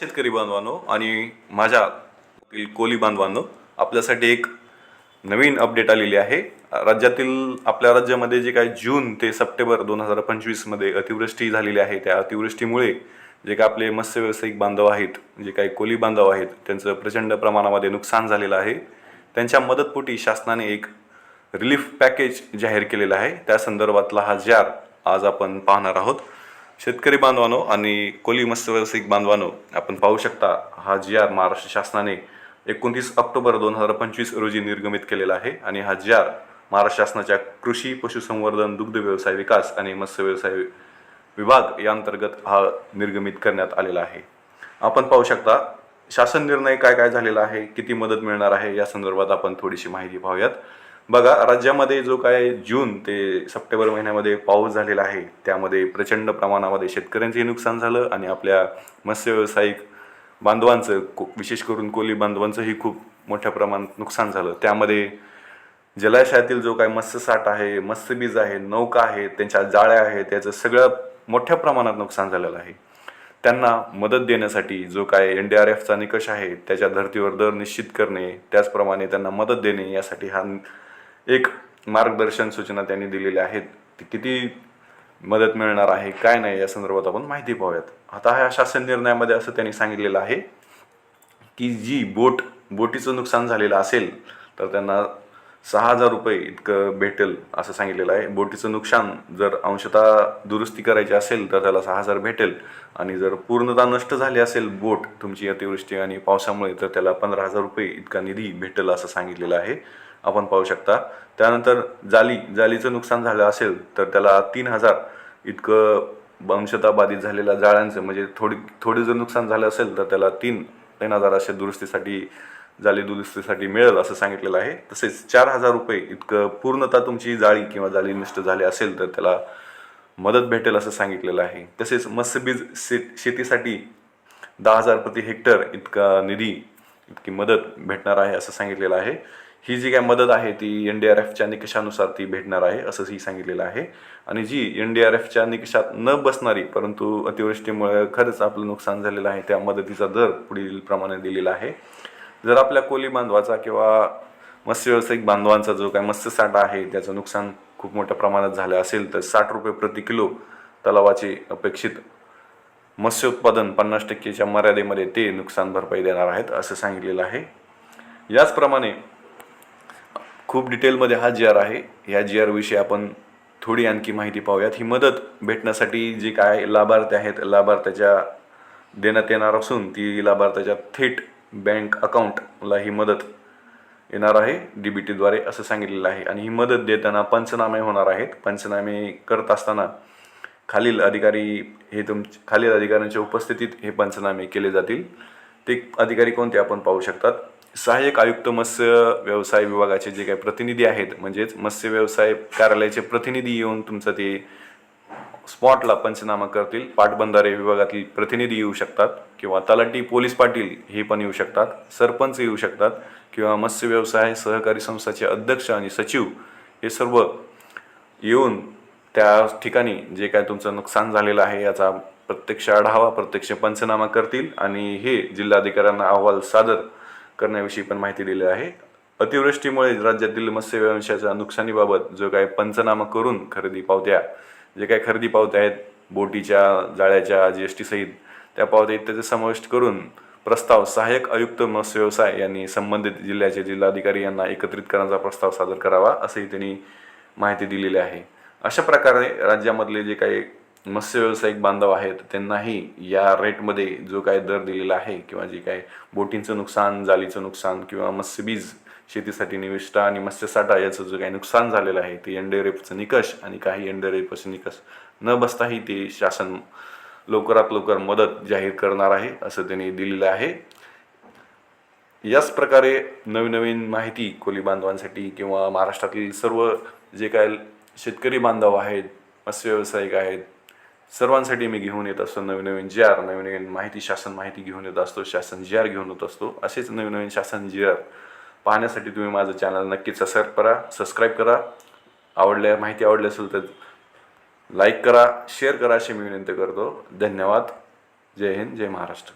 शेतकरी बांधवांनो आणि माझ्या कोली बांधवांनो आपल्यासाठी एक नवीन अपडेट आलेली आहे. राज्यातील आपल्या राज्यामध्ये जे काय जून ते सप्टेंबर दोन हजार पंचवीसमध्ये अतिवृष्टी झालेली आहे त्या अतिवृष्टीमुळे जे काय आपले मत्स्य व्यावसायिक बांधव आहेत जे काही कोली बांधव आहेत त्यांचं प्रचंड प्रमाणामध्ये नुकसान झालेलं आहे. त्यांच्या मदतपोटी शासनाने एक रिलीफ पॅकेज जाहीर केलेलं आहे. त्या संदर्भातला हा जार आज आपण पाहणार आहोत. शेतकरी बांधवानो आणि कोली मत्स्य व्यावसायिक बांधवानो आपण पाहू शकता हा जी आर महाराष्ट्र शासनाने एकोणतीस ऑक्टोबर दोन हजार पंचवीस रोजी निर्गमित केलेला आहे आणि हा जी आर महाराष्ट्र शासनाच्या कृषी पशुसंवर्धन दुग्ध व्यवसाय विकास आणि मत्स्य व्यवसाय विभाग या अंतर्गत हा निर्गमित करण्यात आलेला आहे. आपण पाहू शकता शासन निर्णय काय काय झालेला आहे किती मदत मिळणार आहे या संदर्भात आपण थोडीशी माहिती पाहूयात. बघा राज्यामध्ये जो काय जून ते सप्टेंबर महिन्यामध्ये पाऊस झालेला आहे त्यामध्ये प्रचंड प्रमाणामध्ये शेतकऱ्यांचंही नुकसान झालं आणि आपल्या मत्स्य व्यावसायिक बांधवांचं विशेष करून कोली बांधवांचंही खूप मोठ्या प्रमाणात नुकसान झालं. त्यामध्ये जलाशयातील जो काय मत्स्यसाठ आहे मत्स्यबीज आहे नौका आहेत त्यांच्या जाळ्या आहेत त्याचं सगळं मोठ्या प्रमाणात नुकसान झालेलं आहे. त्यांना मदत देण्यासाठी जो काय एन डी आर एफचा निकष आहे त्याच्या धर्तीवर दर निश्चित करणे त्याचप्रमाणे त्यांना मदत देणे यासाठी हा एक मार्गदर्शन सूचना त्यांनी दिलेल्या आहेत. ती किती मदत मिळणार आहे काय नाही या संदर्भात आपण माहिती पाहूयात. आता ह्या शासन निर्णयामध्ये असं त्यांनी सांगितलेलं आहे की जी बोट बोटीचं नुकसान झालेलं असेल तर त्यांना सहा हजार रुपये इतकं भेटेल असं सांगितलेलं आहे. बोटीचं नुकसान जर अंशतः दुरुस्ती करायची असेल तर त्याला सहा हजार भेटेल. आणि जर पूर्णतः नष्ट झाली असेल बोट तुमची अतिवृष्टी आणि पावसामुळे तर त्याला पंधरा हजार रुपये इतका निधी भेटेल असं सांगितलेलं आहे. आपण पाहू शकता. त्यानंतर जाली जालीचं नुकसान झालं असेल तर त्याला तीन हजार इतकं अंशतः बाधित झालेल्या जाळ्यांचं म्हणजे थोडी थोडी जर नुकसान झालं असेल तर त्याला तीन तीन हजार असे दुरुस्तीसाठी जाळी दुरुस्तीसाठी मिळेल असं सांगितलेलं आहे. तसेच चार हजार रुपये इतकं पूर्णतः तुमची जाळी किंवा जाळी नष्ट झाली असेल तर त्याला मदत भेटेल असं सांगितलेलं आहे. तसेच मत्स्यबीज शे शेतीसाठी दहा हजार प्रति हेक्टर इतका निधी इतकी मदत भेटणार आहे असं सांगितलेलं आहे. ही जी काय मदत आहे ती एन डी आर एफच्या निकषानुसार ती भेटणार आहे असंही सांगितलेलं आहे. आणि जी एन डी आर एफच्या निकषात न बसणारी परंतु अतिवृष्टीमुळे खरंच आपलं नुकसान झालेलं आहे त्या मदतीचा दर पुढील प्रमाणे दिलेला आहे. जर आपल्या कोली बांधवाचा किंवा मत्स्य व्यावसायिक बांधवांचा जो काय मत्स्यसाठा आहे त्याचं नुकसान खूप मोठ्या प्रमाणात झालं असेल तर साठ रुपये प्रति किलो तलावाची अपेक्षित मत्स्य उत्पादन पन्नास टक्केच्या मर्यादेमध्ये ते नुकसान भरपाई देणार आहेत असं सांगितलेलं आहे. याचप्रमाणे खूप डिटेलमध्ये हा जी आर आहे ह्या जी आरविषयी आपण थोडी आणखी माहिती पाहूयात. ही मदत भेटण्यासाठी जे काय लाभार्थी आहेत लाभार्थ्याच्या देण्यात येणार असून ती लाभार्थ्याच्या थेट बँक अकाउंटला ही मदत येणार आहे डी बी टीद्वारे असं सांगितलेलं आहे. आणि ही मदत देताना पंचनामे होणार आहेत. पंचनामे करत असताना खालील अधिकारी हे तुम खालील अधिकाऱ्यांच्या उपस्थितीत हे पंचनामे केले जातील. ते अधिकारी कोणते आपण पाहू शकतात? सहाय्यक आयुक्त मत्स्य व्यवसाय विभागाचे जे काही प्रतिनिधी आहेत म्हणजेच मत्स्य व्यवसाय कार्यालयाचे प्रतिनिधी येऊन तुमचं ते स्पॉटला पंचनामा करतील. पाटबंधारे विभागातील प्रतिनिधी येऊ शकतात किंवा तलाठी पोलीस पाटील हे पण येऊ शकतात सरपंच येऊ शकतात किंवा मत्स्य व्यवसाय सहकारी संस्थाचे अध्यक्ष आणि सचिव हे सर्व येऊन त्या ठिकाणी जे काय तुमचं नुकसान झालेलं आहे याचा प्रत्यक्ष आढावा प्रत्यक्ष पंचनामा करतील आणि हे जिल्हाधिकाऱ्यांना अहवाल सादर करण्याविषयी पण माहिती दिली आहे. अतिवृष्टीमुळे राज्यातील मत्स्यव्यवसायाच्या नुकसानीबाबत जो काय पंचनामा करून खरेदी पावत्या जे काही खरेदी पावत्या आहेत बोटीच्या जाळ्याच्या जी एस टी सहित त्या पावत्या इत्यादी समाविष्ट करून प्रस्ताव सहाय्यक आयुक्त मत्स्य व्यवसाय यांनी संबंधित जिल्ह्याचे जिल्हाधिकारी यांना एकत्रित करण्याचा प्रस्ताव सादर करावा असंही त्यांनी माहिती दिलेली आहे. अशा प्रकारे राज्यामधले जे काही मत्स्य व्यावसायिक बांधव आहेत त्यांनाही या रेटमध्ये जो काय दर दिलेला आहे किंवा जे काय बोटींचं नुकसान जालीचं नुकसान किंवा मत्स्यबीज शेतीसाठी निविष्ठा आणि मत्स्यसाठा याचं जो काही नुकसान झालेलं आहे ते एन निकष आणि काही एन निकष न बसताही ते शासन लवकरात लवकर मदत जाहीर करणार आहे असं त्यांनी दिलेलं आहे. याच प्रकारे नवीन नवीन माहिती कोली बांधवांसाठी किंवा महाराष्ट्रातील सर्व जे काय शेतकरी बांधव आहेत मत्स्य व्यावसायिक आहेत सर्वांसाठी मी घेऊन येत असतो नवीन नवीन जी आर नवीन नवीन माहिती शासन माहिती घेऊन येत असतो शासन जी आर घेऊन येत असतो. असेच नवीन नवीन शासन जी आर पाहण्यासाठी तुम्ही माझं चॅनल नक्कीच सबस्क्राईब करा सबस्क्राईब करा. आवडल्या माहिती आवडली असेल तर लाईक करा शेअर करा अशी मी विनंती करतो. धन्यवाद. जय हिंद जय महाराष्ट्र.